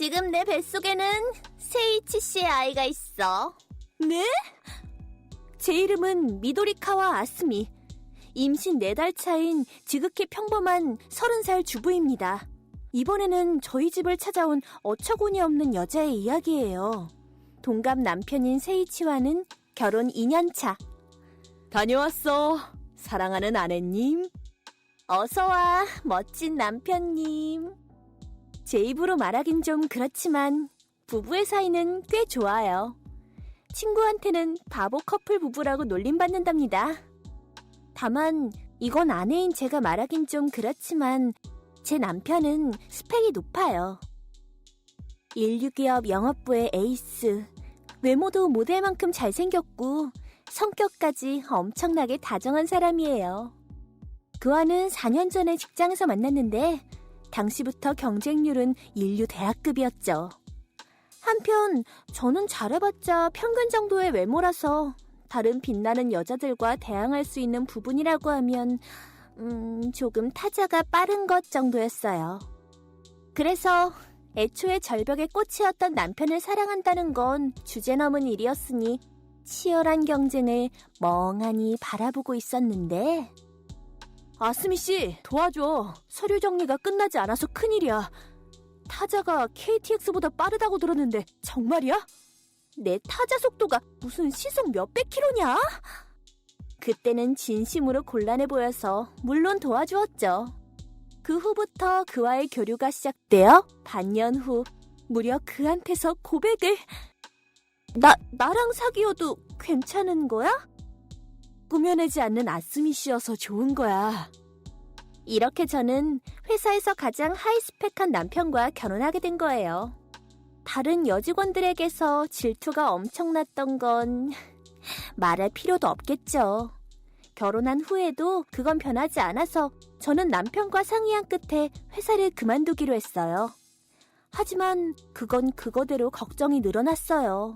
지금 내 뱃속에는 세이치 씨의 아이가 있어. 네? 제 이름은 미도리카와 아스미. 임신 4달 차인 지극히 평범한 30살 주부입니다. 이번에는 저희 집을 찾아온 어처구니 없는 여자의 이야기예요. 동갑 남편인 세이치와는 결혼 2년 차. 다녀왔어. 사랑하는 아내님. 어서와, 멋진 남편님. 제 입으로 말하긴 좀 그렇지만 부부의 사이는 꽤 좋아요. 친구한테는 바보 커플 부부라고 놀림받는답니다. 다만 이건 아내인 제가 말하긴 좀 그렇지만 제 남편은 스펙이 높아요. 인류기업 영업부의 에이스, 외모도 모델만큼 잘생겼고 성격까지 엄청나게 다정한 사람이에요. 그와는 4년 전에 직장에서 만났는데 당시부터 경쟁률은 인류 대학급이었죠. 한편 저는 잘해봤자 평균 정도의 외모라서 다른 빛나는 여자들과 대항할 수 있는 부분이라고 하면 음, 조금 타자가 빠른 것 정도였어요. 그래서 애초에 절벽의 꽃이었던 남편을 사랑한다는 건 주제넘은 일이었으니 치열한 경쟁을 멍하니 바라보고 있었는데 아스미 씨 도와줘 서류 정리가 끝나지 않아서 큰일이야 타자가 KTX보다 빠르다고 들었는데 정말이야? 내 타자 속도가 무슨 시속 몇백 킬로냐? 그때는 진심으로 곤란해 보여서 물론 도와주었죠. 그 후부터 그와의 교류가 시작되어 반년 후 무려 그한테서 고백을 나 나랑 사귀어도 괜찮은 거야? 꾸며내지 않는 아스미 씨여서 좋은 거야. 이렇게 저는 회사에서 가장 하이스펙한 남편과 결혼하게 된 거예요. 다른 여직원들에게서 질투가 엄청났던 건 말할 필요도 없겠죠. 결혼한 후에도 그건 변하지 않아서 저는 남편과 상의한 끝에 회사를 그만두기로 했어요. 하지만 그건 그거대로 걱정이 늘어났어요.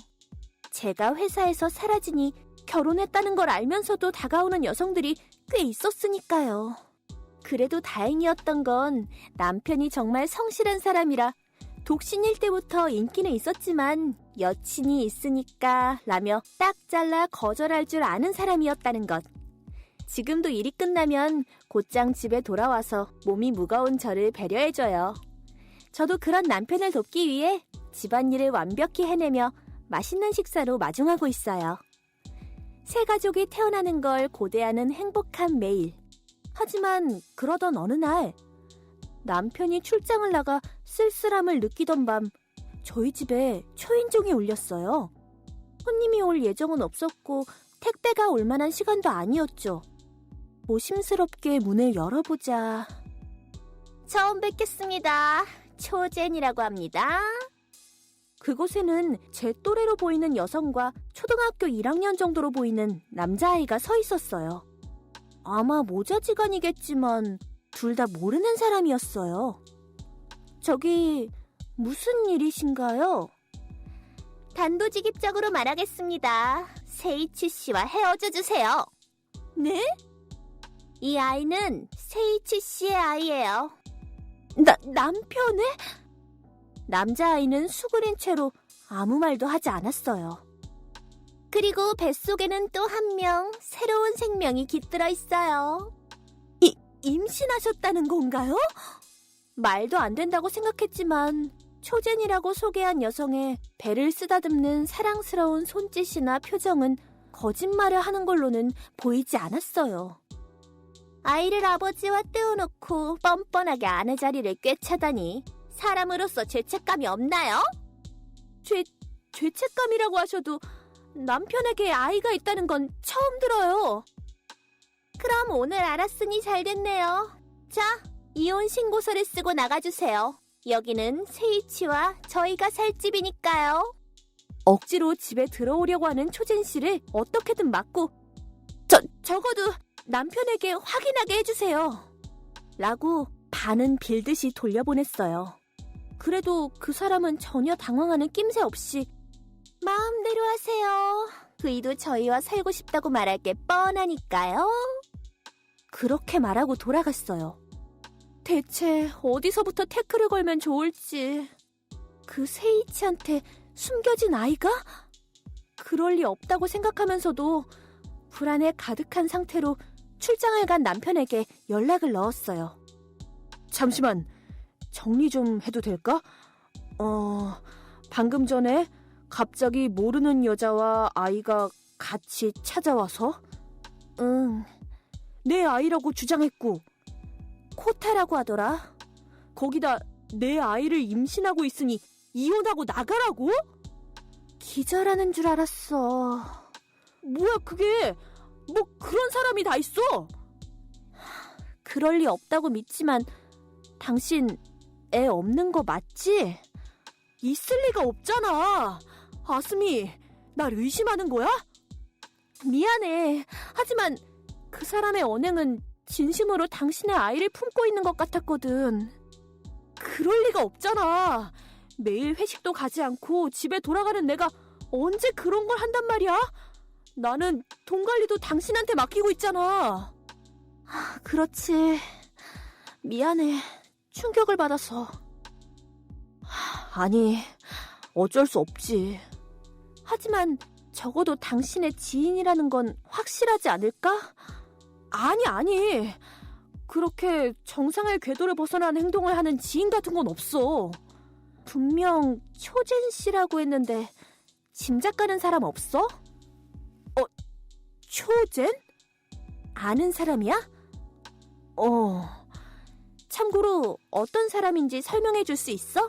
제가 회사에서 사라지니 결혼했다는 걸 알면서도 다가오는 여성들이 꽤 있었으니까요. 그래도 다행이었던 건 남편이 정말 성실한 사람이라 독신일 때부터 인기는 있었지만 여친이 있으니까 라며 딱 잘라 거절할 줄 아는 사람이었다는 것. 지금도 일이 끝나면 곧장 집에 돌아와서 몸이 무거운 저를 배려해줘요. 저도 그런 남편을 돕기 위해 집안일을 완벽히 해내며 맛있는 식사로 마중하고 있어요. 새 가족이 태어나는 걸 고대하는 행복한 매일. 하지만 그러던 어느 날 남편이 출장을 나가 쓸쓸함을 느끼던 밤 저희 집에 초인종이 울렸어요. 손님이 올 예정은 없었고 택배가 올 만한 시간도 아니었죠. 조심스럽게 문을 열어보자. 처음 뵙겠습니다. 초젠이라고 합니다. 그곳에는 제 또래로 보이는 여성과 초등학교 1학년 정도로 보이는 남자아이가 서 있었어요. 아마 모자지간이겠지만 둘 다 모르는 사람이었어요. 저기 무슨 일이신가요? 단도직입적으로 말하겠습니다. 세이치 씨와 헤어져 주세요. 네? 이 아이는 세이치 씨의 아이예요. 나, 남편의? 남자아이는 수그린 채로 아무 말도 하지 않았어요. 그리고 뱃속에는 또 한 명 새로운 생명이 깃들어 있어요. 이, 임신하셨다는 건가요? 말도 안 된다고 생각했지만 초젠이라고 소개한 여성의 배를 쓰다듬는 사랑스러운 손짓이나 표정은 거짓말을 하는 걸로는 보이지 않았어요. 아이를 아버지와 떼어놓고 뻔뻔하게 아내 자리를 꿰차다니 사람으로서 죄책감이 없나요? 죄, 죄책감이라고 하셔도 남편에게 아이가 있다는 건 처음 들어요. 그럼 오늘 알았으니 잘 됐네요. 자, 이혼 신고서를 쓰고 나가주세요. 여기는 세이치와 저희가 살 집이니까요. 억지로 집에 들어오려고 하는 초진 씨를 어떻게든 막고 저, 적어도 남편에게 확인하게 해주세요. 라고 반은 빌듯이 돌려보냈어요. 그래도 그 사람은 전혀 당황하는 낌새 없이 마음대로 하세요. 그이도 저희와 살고 싶다고 말할 게 뻔하니까요. 그렇게 말하고 돌아갔어요. 대체 어디서부터 태클을 걸면 좋을지. 그 세이치한테 숨겨진 아이가? 그럴 리 없다고 생각하면서도 불안에 가득한 상태로 출장을 간 남편에게 연락을 넣었어요. 잠시만, 정리 좀 해도 될까? 어, 방금 전에 갑자기 모르는 여자와 아이가 같이 찾아와서? 응, 내 아이라고 주장했고, 코타라고 하더라. 거기다 내 아이를 임신하고 있으니 이혼하고 나가라고? 기절하는 줄 알았어. 뭐야, 그게. 뭐 그런 사람이 다 있어? 그럴 리 없다고 믿지만, 당신 애 없는 거 맞지? 있을 리가 없잖아. 아스미, 날 의심하는 거야? 미안해. 하지만 그 사람의 언행은 진심으로 당신의 아이를 품고 있는 것 같았거든. 그럴 리가 없잖아. 매일 회식도 가지 않고 집에 돌아가는 내가 언제 그런 걸 한단 말이야? 나는 돈 관리도 당신한테 맡기고 있잖아. 아, 그렇지. 미안해. 충격을. 하, 아니, 어쩔 수 없지. 하지만 적어도 당신의 지인이라는 건 확실하지 않을까? 아니, 아니. 그렇게 정상의 궤도를 벗어난 행동을 하는 지인 같은 건 없어. 분명 초젠 씨라고 했는데 짐작 가는 사람 없어? 어, 초젠? 아는 사람이야? 어. 참고로 어떤 사람인지 설명해 줄 수 있어?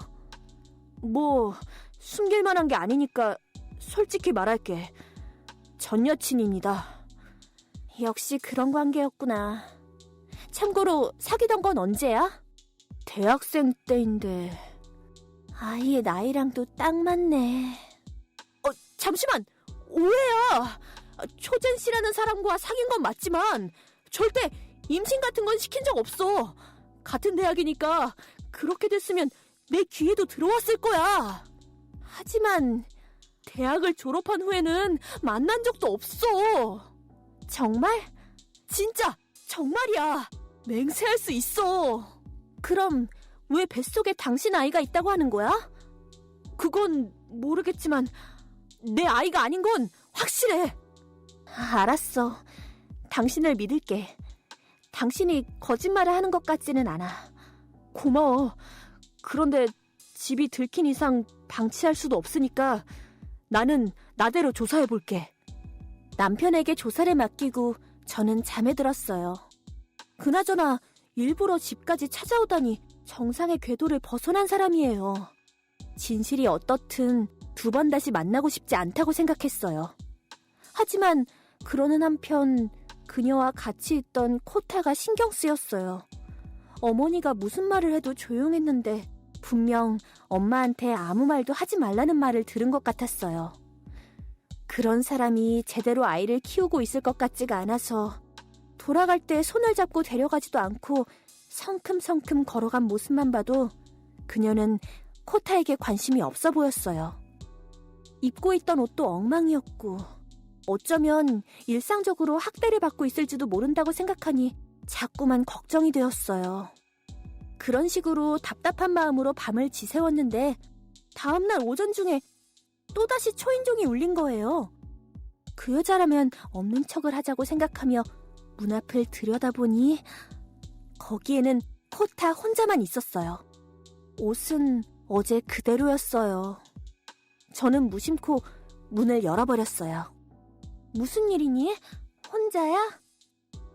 뭐 숨길 만한 게 아니니까 솔직히 말할게. 전 여친입니다. 역시 그런 관계였구나. 참고로 사귀던 건 언제야? 대학생 때인데. 아이의 나이랑도 딱 맞네. 어, 잠시만! 오해야! 초젠 씨라는 사람과 사귄 건 맞지만, 절대 임신 같은 건 시킨 적 없어. 같은 대학이니까, 그렇게 됐으면 내 귀에도 들어왔을 거야. 하지만, 대학을 졸업한 후에는 만난 적도 없어. 정말? 진짜, 정말이야. 맹세할 수 있어. 그럼 왜 뱃속에 당신 아이가 있다고 하는 거야? 그건 모르겠지만 내 아이가 아닌 건 확실해. 알았어. 당신을 믿을게. 당신이 거짓말을 하는 것 같지는 않아. 고마워. 그런데 집이 들킨 이상 방치할 수도 없으니까 나는 나대로 조사해 볼게. 남편에게 조사를 맡기고 저는 잠에 들었어요. 그나저나 일부러 집까지 찾아오다니 정상의 궤도를 벗어난 사람이에요. 진실이 어떻든 두 번 다시 만나고 싶지 않다고 생각했어요. 하지만 그러는 한편 그녀와 같이 있던 코타가 신경 쓰였어요. 어머니가 무슨 말을 해도 조용했는데 분명 엄마한테 아무 말도 하지 말라는 말을 들은 것 같았어요. 그런 사람이 제대로 아이를 키우고 있을 것 같지가 않아서 돌아갈 때 손을 잡고 데려가지도 않고 성큼성큼 걸어간 모습만 봐도 그녀는 코타에게 관심이 없어 보였어요. 입고 있던 옷도 엉망이었고 어쩌면 일상적으로 학대를 받고 있을지도 모른다고 생각하니 자꾸만 걱정이 되었어요. 그런 식으로 답답한 마음으로 밤을 지새웠는데 다음날 오전 중에 또다시 초인종이 울린 거예요. 그 여자라면 없는 척을 하자고 생각하며 문 앞을 들여다보니 거기에는 코타 혼자만 있었어요. 옷은 어제 그대로였어요. 저는 무심코 문을 열어버렸어요. 무슨 일이니? 혼자야?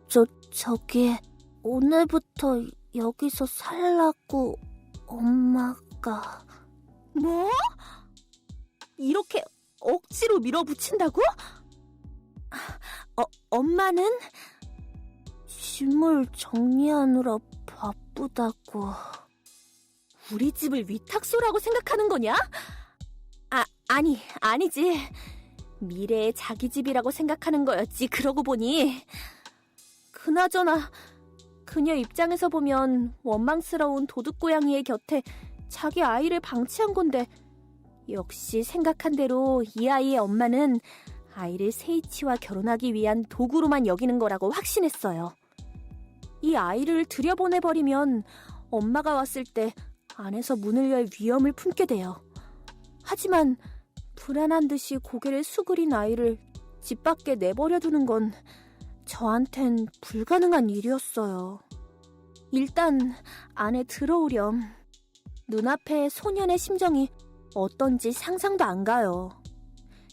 저, 저기, 오늘부터 여기서 살라고 엄마가. 뭐? 이렇게 억지로 밀어붙인다고? 어, 엄마는? 짐을 정리하느라 바쁘다고. 우리 집을 위탁소라고 생각하는 거냐? 아, 아니, 아니지. 미래의 자기 집이라고 생각하는 거였지, 그러고 보니. 그나저나, 그녀 입장에서 보면 원망스러운 도둑고양이의 곁에 자기 아이를 방치한 건데, 역시 생각한 대로 이 아이의 엄마는 아이를 세이치와 결혼하기 위한 도구로만 여기는 거라고 확신했어요. 이 아이를 들여보내버리면 엄마가 왔을 때 안에서 문을 열 위험을 품게 돼요. 하지만 불안한 듯이 고개를 수그린 아이를 집 밖에 내버려두는 건 저한텐 불가능한 일이었어요. 일단 안에 들어오렴. 눈앞에 소년의 심정이 어떤지 상상도 안 가요.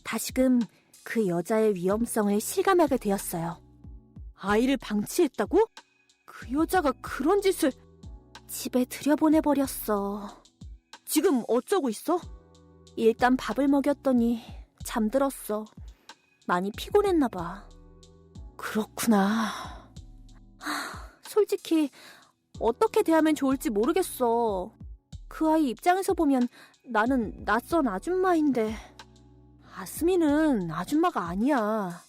다시금 그 여자의 위험성을 실감하게 되었어요. 아이를 방치했다고? 그 여자가 그런 짓을 집에 들여보내버렸어. 지금 어쩌고 있어? 일단 밥을 먹였더니 잠들었어. 많이 피곤했나 봐. 그렇구나. 하, 솔직히 어떻게 대하면 좋을지 모르겠어. 그 아이 입장에서 보면 나는 낯선 아줌마인데. 아스미는 아줌마가 아니야.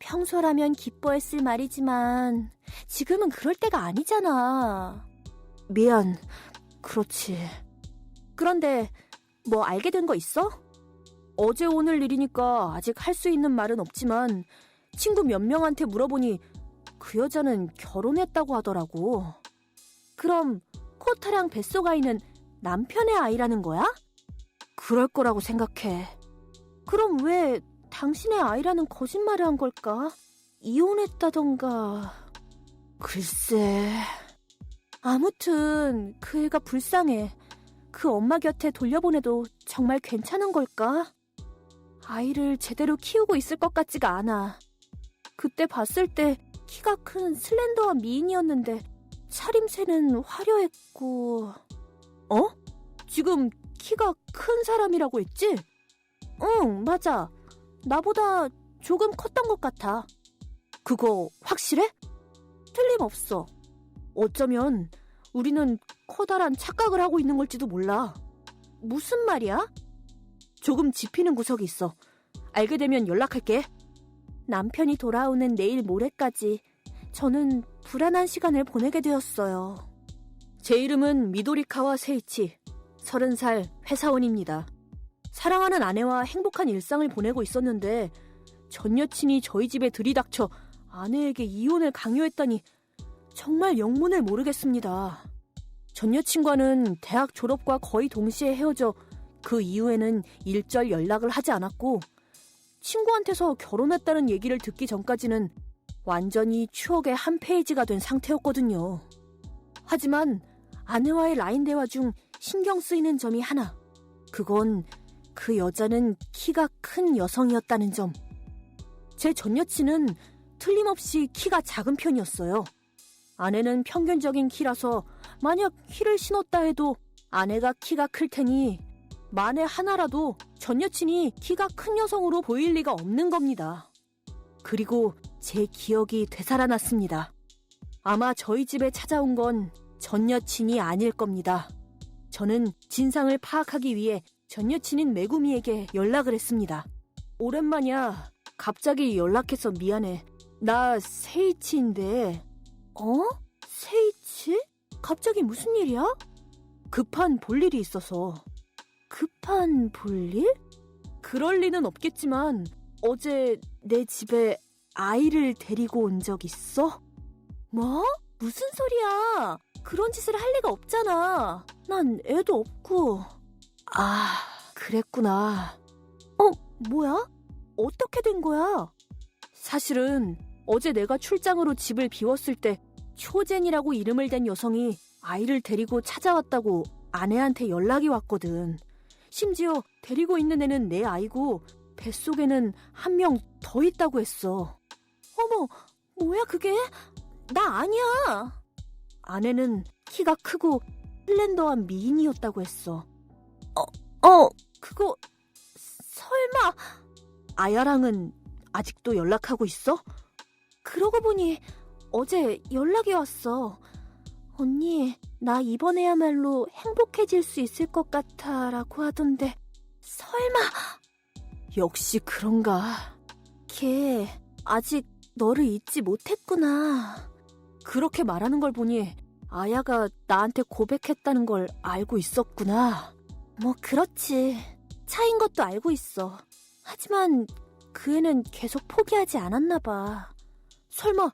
평소라면 기뻐했을 말이지만 지금은 그럴 때가 아니잖아. 미안. 그렇지. 그런데 뭐 알게 된 거 있어? 어제 오늘 일이니까 아직 할 수 있는 말은 없지만 친구 몇 명한테 물어보니 그 여자는 결혼했다고 하더라고. 그럼 코타랑 뱃속아이는 남편의 아이라는 거야? 그럴 거라고 생각해. 그럼 왜 당신의 아이라는 거짓말을 한 걸까? 이혼했다던가. 글쎄. 아무튼 그 애가 불쌍해. 그 엄마 곁에 돌려보내도 정말 괜찮은 걸까? 아이를 제대로 키우고 있을 것 같지가 않아. 그때 봤을 때 키가 큰 슬렌더한 미인이었는데 차림새는 화려했고. 어? 지금 키가 큰 사람이라고 했지? 응, 맞아. 나보다 조금 컸던 것 같아. 그거 확실해? 틀림없어. 어쩌면 우리는 커다란 착각을 하고 있는 걸지도 몰라. 무슨 말이야? 조금 짚히는 구석이 있어. 알게 되면 연락할게. 남편이 돌아오는 내일 모레까지 저는 불안한 시간을 보내게 되었어요. 제 이름은 미도리카와 세이치, 30살 회사원입니다. 사랑하는 아내와 행복한 일상을 보내고 있었는데 전 여친이 저희 집에 들이닥쳐 아내에게 이혼을 강요했다니 정말 영문을 모르겠습니다. 전 여친과는 대학 졸업과 거의 동시에 헤어져 그 이후에는 일절 연락을 하지 않았고 친구한테서 결혼했다는 얘기를 듣기 전까지는 완전히 추억의 한 페이지가 된 상태였거든요. 하지만 아내와의 라인 대화 중 신경 쓰이는 점이 하나. 그건 그 여자는 키가 큰 여성이었다는 점. 제 전 여친은 틀림없이 키가 작은 편이었어요. 아내는 평균적인 키라서 만약 키를 신었다 해도 아내가 키가 클 테니 만에 하나라도 전 여친이 키가 큰 여성으로 보일 리가 없는 겁니다. 그리고 제 기억이 되살아났습니다. 아마 저희 집에 찾아온 건 전 여친이 아닐 겁니다. 저는 진상을 파악하기 위해 전 여친인 메구미에게 연락을 했습니다. 오랜만이야. 갑자기 연락해서 미안해. 나 세이치인데. 어? 세이치? 갑자기 무슨 일이야? 급한 볼일이 있어서. 급한 볼일? 그럴 리는 없겠지만 어제 내 집에 아이를 데리고 온 적 있어? 뭐? 무슨 소리야? 그런 짓을 할 리가 없잖아. 난 애도 없고. 아, 그랬구나. 어, 뭐야? 어떻게 된 거야? 사실은 어제 내가 출장으로 집을 비웠을 때 효젠이라고 이름을 댄 여성이 아이를 데리고 찾아왔다고 아내한테 연락이 왔거든. 심지어 데리고 있는 애는 내 아이고 뱃속에는 한 명 더 있다고 했어. 어머, 뭐야 그게? 나 아니야. 아내는 키가 크고 슬렌더한 미인이었다고 했어. 어, 어, 그거 설마 아야랑은 아직도 연락하고 있어? 그러고 보니 어제 연락이 왔어. 언니, 나 이번에야말로 행복해질 수 있을 것 같아 라고 하던데. 설마. 역시 그런가? 걔 아직 너를 잊지 못했구나. 그렇게 말하는 걸 보니 아야가 나한테 고백했다는 걸 알고 있었구나. 뭐 그렇지. 차인 것도 알고 있어. 하지만 그 애는 계속 포기하지 않았나 봐. 설마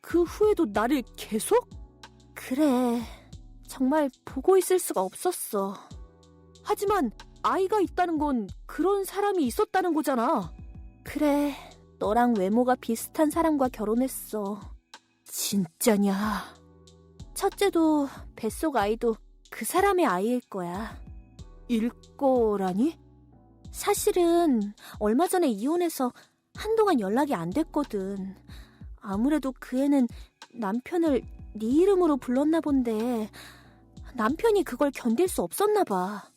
그 후에도 나를 계속? 그래 정말 보고 있을 수가 없었어. 하지만 아이가 있다는 건 그런 사람이 있었다는 거잖아. 그래, 너랑 외모가 비슷한 사람과 결혼했어. 진짜냐? 첫째도 뱃속 아이도 그 사람의 아이일 거야. 일 거라니? 사실은 얼마 전에 이혼해서 한동안 연락이 안 됐거든. 아무래도 그 애는 남편을 네 이름으로 불렀나 본데 남편이 그걸 견딜 수 없었나 봐.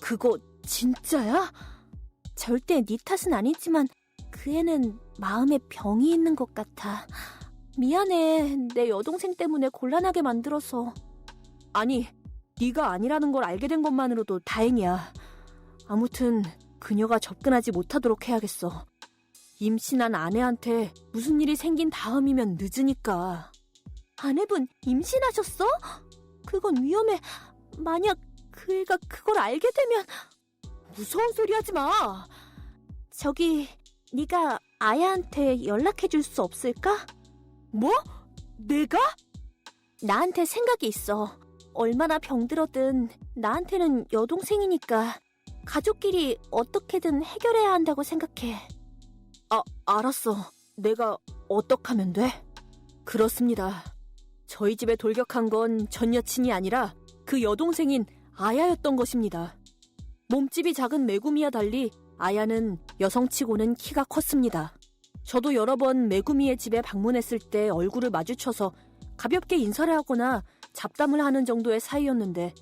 그거 진짜야? 절대 네 탓은 아니지만 그 애는 마음에 병이 있는 것 같아. 미안해. 내 여동생 때문에 곤란하게 만들어서. 아니, 네가 아니라는 걸 알게 된 것만으로도 다행이야. 아무튼 그녀가 접근하지 못하도록 해야겠어. 임신한 아내한테 무슨 일이 생긴 다음이면 늦으니까. 아내분 임신하셨어? 그건 위험해. 만약 그 애가 그걸 알게 되면 무서운 소리 하지 마. 저기 네가 아야한테 연락해 줄 수 없을까? 뭐? 내가? 나한테 생각이 있어. 얼마나 병들어든 나한테는 여동생이니까 가족끼리 어떻게든 해결해야 한다고 생각해. 아, 알았어. 내가 어떡 하면 돼? 그렇습니다. 저희 집에 돌격한 건 전 여친이 아니라 그 여동생인 아야였던 것입니다. 몸집이 작은 메구미와 달리 아야는 여성치고는 키가 컸습니다. 저도 여러 번 메구미의 집에 방문했을 때 얼굴을 마주쳐서 가볍게 인사를 하거나 잡담을 하는 정도의 사이였는데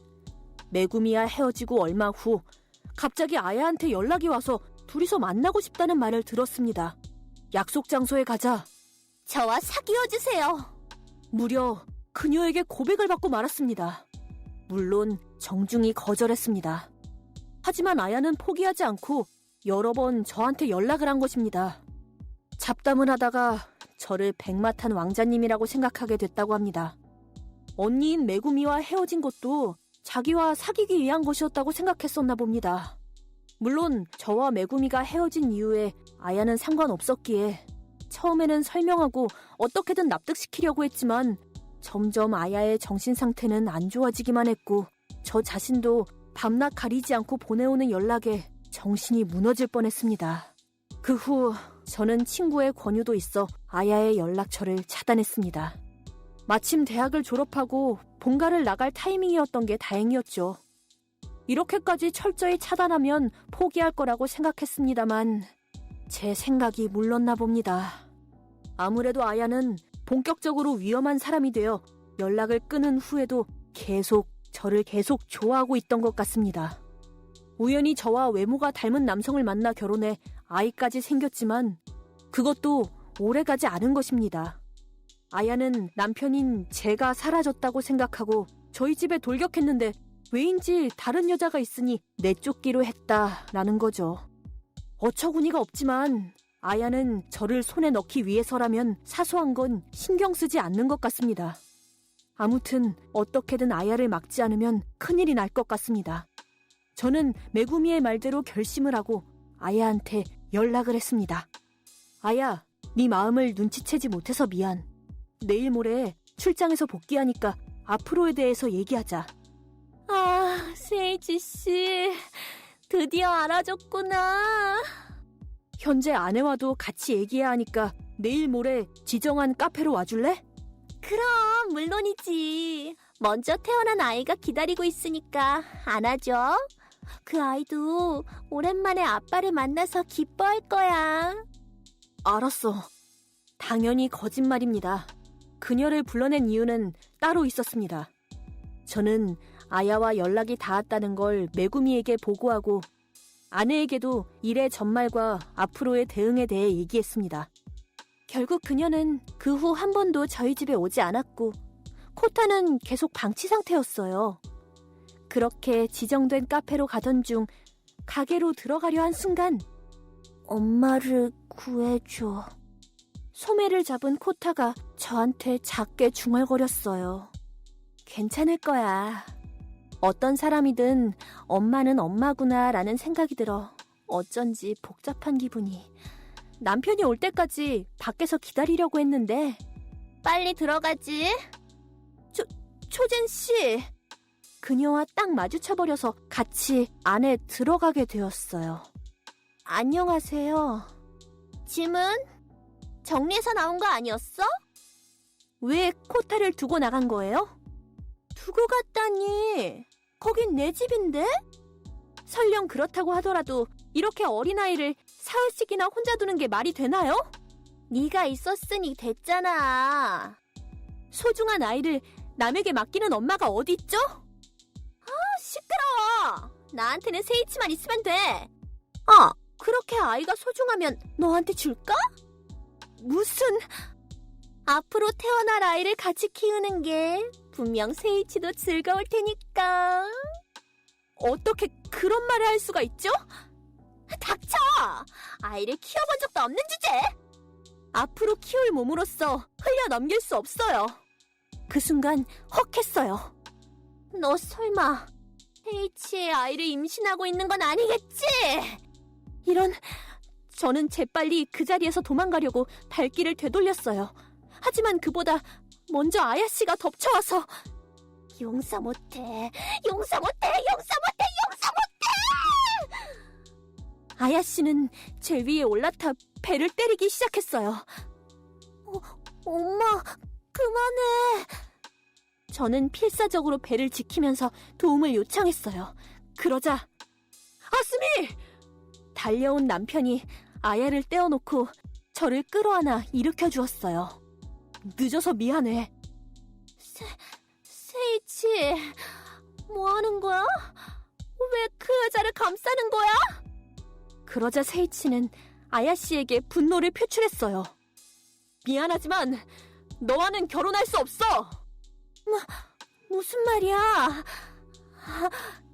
메구미와 헤어지고 얼마 후 갑자기 아야한테 연락이 와서 둘이서 만나고 싶다는 말을 들었습니다. 약속 장소에 가자 저와 사귀어 주세요. 무려 그녀에게 고백을 받고 말았습니다. 물론 정중히 거절했습니다. 하지만 아야는 포기하지 않고 여러 번 저한테 연락을 한 것입니다. 잡담을 하다가 저를 백마탄 왕자님이라고 생각하게 됐다고 합니다. 언니인 메구미와 헤어진 것도 자기와 사귀기 위한 것이었다고 생각했었나 봅니다. 물론 저와 메구미가 헤어진 이후에 아야는 상관없었기에 처음에는 설명하고 어떻게든 납득시키려고 했지만 점점 아야의 정신 상태는 안 좋아지기만 했고 저 자신도 밤낮 가리지 않고 보내오는 연락에 정신이 무너질 뻔했습니다. 그 후 저는 친구의 권유도 있어 아야의 연락처를 차단했습니다. 마침 대학을 졸업하고 본가를 나갈 타이밍이었던 게 다행이었죠. 이렇게까지 철저히 차단하면 포기할 거라고 생각했습니다만 제 생각이 물렀나 봅니다. 아무래도 아야는 본격적으로 위험한 사람이 되어 연락을 끊은 후에도 계속 저를 계속 좋아하고 있던 것 같습니다. 우연히 저와 외모가 닮은 남성을 만나 결혼해 아이까지 생겼지만 그것도 오래가지 않은 것입니다. 아야는 남편인 제가 사라졌다고 생각하고 저희 집에 돌격했는데 왜인지 다른 여자가 있으니 내쫓기로 했다라는 거죠. 어처구니가 없지만 아야는 저를 손에 넣기 위해서라면 사소한 건 신경 쓰지 않는 것 같습니다. 아무튼 어떻게든 아야를 막지 않으면 큰일이 날 것 같습니다. 저는 메구미의 말대로 결심을 하고 아야한테 연락을 했습니다. 아야, 네 마음을 눈치채지 못해서 미안. 내일 모레 출장에서 복귀하니까 앞으로에 대해서 얘기하자. 아, 세이지 씨. 드디어 알아줬구나. 현재 아내와도 같이 얘기해야 하니까 내일 모레 지정한 카페로 와줄래? 그럼 물론이지. 먼저 태어난 아이가 기다리고 있으니까 안아줘. 그 아이도 오랜만에 아빠를 만나서 기뻐할 거야. 알았어. 당연히 거짓말입니다. 그녀를 불러낸 이유는 따로 있었습니다. 저는 아야와 연락이 닿았다는 걸 메구미에게 보고하고 아내에게도 일의 전말과 앞으로의 대응에 대해 얘기했습니다. 결국 그녀는 그 후 한 번도 저희 집에 오지 않았고 코타는 계속 방치 상태였어요. 그렇게 지정된 카페로 가던 중 가게로 들어가려 한 순간 엄마를 구해줘. 소매를 잡은 코타가 저한테 작게 중얼거렸어요. 괜찮을 거야. 어떤 사람이든 엄마는 엄마구나 라는 생각이 들어 어쩐지 복잡한 기분이. 남편이 올 때까지 밖에서 기다리려고 했는데 빨리 들어가지. 초젠 씨 그녀와 딱 마주쳐버려서 같이 안에 들어가게 되었어요. 안녕하세요. 짐은 정리해서 나온 거 아니었어? 왜 코타를 두고 나간 거예요? 두고 갔다니. 거긴 내 집인데? 설령 그렇다고 하더라도 이렇게 어린아이를 사흘씩이나 혼자 두는 게 말이 되나요? 네가 있었으니 됐잖아. 소중한 아이를 남에게 맡기는 엄마가 어딨죠? 시끄러워. 나한테는 세이치만 있으면 돼. 아, 그렇게 아이가 소중하면 너한테 줄까? 무슨 앞으로 태어날 아이를 같이 키우는 게 분명 세이치도 즐거울 테니까. 어떻게 그런 말을 할 수가 있죠? 닥쳐! 아이를 키워본 적도 없는 주제! 앞으로 키울 몸으로서 흘려 넘길 수 없어요. 그 순간 헉 했어요. 너 설마 세이치의 아이를 임신하고 있는 건 아니겠지? 이런 저는 재빨리 그 자리에서 도망가려고 발길을 되돌렸어요. 하지만 그보다 먼저 아야 씨가 덮쳐와서 용서 못해. 용서 못해. 용서 못해. 용서 아야 씨는 제 위에 올라타 배를 때리기 시작했어요. 못해. 엄마, 그만해. 저는 필사적으로 배를 지키면서 도움을 요청했어요. 그러자 아스미! 달려온 남편이 아야를 떼어놓고 저를 끌어안아 일으켜 주었어요. 늦어서 미안해. 세이치, 뭐 하는 거야? 왜 그 여자를 감싸는 거야? 그러자 세이치는 아야 씨에게 분노를 표출했어요. 미안하지만 너와는 결혼할 수 없어. 뭐, 무슨 말이야? 아,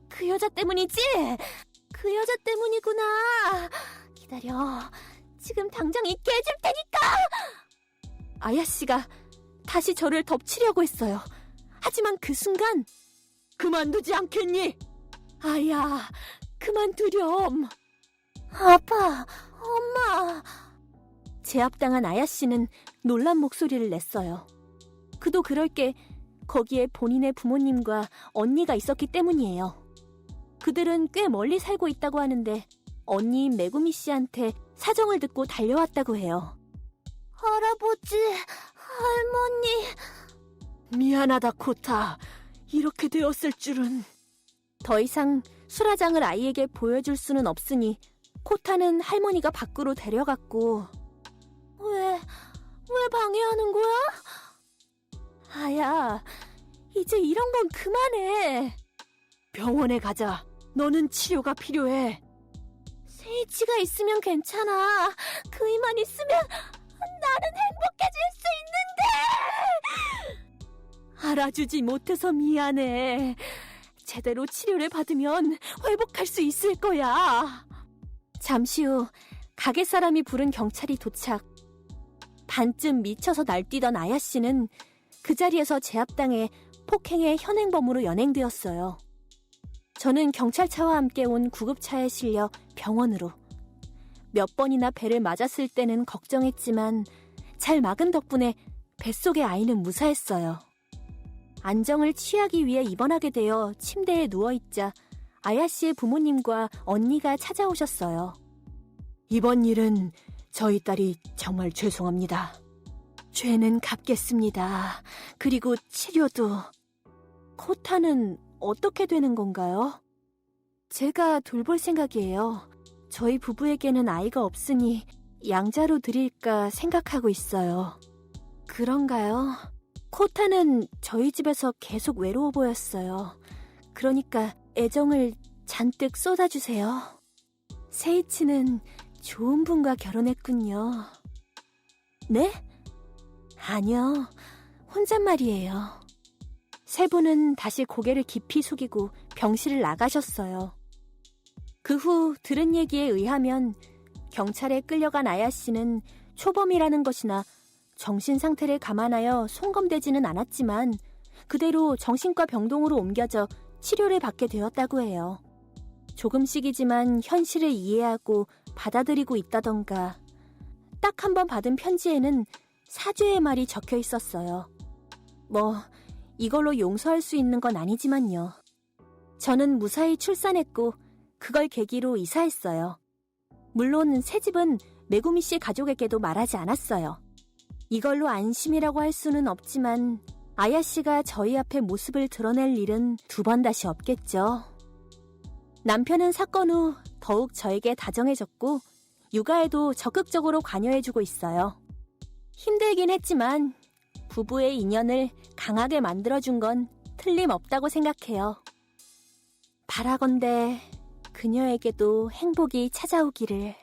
그 여자 때문이지? 그 여자 때문이구나. 기다려. 지금 당장 있게 해줄 테니까. 아야 씨가 다시 저를 덮치려고 했어요. 하지만 그 순간 그만두지 않겠니? 아야, 그만두렴. 아빠, 엄마. 제압당한 아야 씨는 놀란 목소리를 냈어요. 그도 그럴 게 거기에 본인의 부모님과 언니가 있었기 때문이에요. 그들은 꽤 멀리 살고 있다고 하는데 언니인 메구미 씨한테 사정을 듣고 달려왔다고 해요. 할아버지, 할머니. 미안하다, 코타. 이렇게 되었을 줄은. 더 이상 수라장을 아이에게 보여줄 수는 없으니 코타는 할머니가 밖으로 데려갔고 왜, 왜 방해하는 거야? 아야, 이제 이런 건 그만해. 병원에 가자. 너는 치료가 필요해. 세이치가 있으면 괜찮아. 그이만 있으면 나는 행복해질 수 있는데. 알아주지 못해서 미안해. 제대로 치료를 받으면 회복할 수 있을 거야. 잠시 후 가게 사람이 부른 경찰이 도착. 반쯤 미쳐서 날뛰던 아야 씨는 그 자리에서 제압당해 폭행의 현행범으로 연행되었어요. 저는 경찰차와 함께 온 구급차에 실려 병원으로. 몇 번이나 배를 맞았을 때는 걱정했지만 잘 막은 덕분에 뱃속의 아이는 무사했어요. 안정을 취하기 위해 입원하게 되어 침대에 누워있자 아야 씨의 부모님과 언니가 찾아오셨어요. 이번 일은 저희 딸이 정말 죄송합니다. 죄는 갚겠습니다. 그리고 치료도. 코타는 어떻게 되는 건가요? 제가 돌볼 생각이에요. 저희 부부에게는 아이가 없으니 양자로 드릴까 생각하고 있어요. 그런가요? 코타는 저희 집에서 계속 외로워 보였어요. 그러니까 애정을 잔뜩 쏟아주세요. 세이치는 좋은 분과 결혼했군요. 네? 아니요. 혼잣말이에요. 세 분은 다시 고개를 깊이 숙이고 병실을 나가셨어요. 그 후 들은 얘기에 의하면 경찰에 끌려간 아야 씨는 초범이라는 것이나 정신 상태를 감안하여 송검되지는 않았지만 그대로 정신과 병동으로 옮겨져 치료를 받게 되었다고 해요. 조금씩이지만 현실을 이해하고 받아들이고 있다던가 딱 한 번 받은 편지에는 사죄의 말이 적혀 있었어요. 뭐 이걸로 용서할 수 있는 건 아니지만요. 저는 무사히 출산했고 그걸 계기로 이사했어요. 물론 새 집은 메구미 씨 가족에게도 말하지 않았어요. 이걸로 안심이라고 할 수는 없지만 아야 씨가 저희 앞에 모습을 드러낼 일은 두 번 다시 없겠죠. 남편은 사건 후 더욱 저에게 다정해졌고 육아에도 적극적으로 관여해주고 있어요. 힘들긴 했지만 부부의 인연을 강하게 만들어준 건 틀림없다고 생각해요. 바라건대 그녀에게도 행복이 찾아오기를.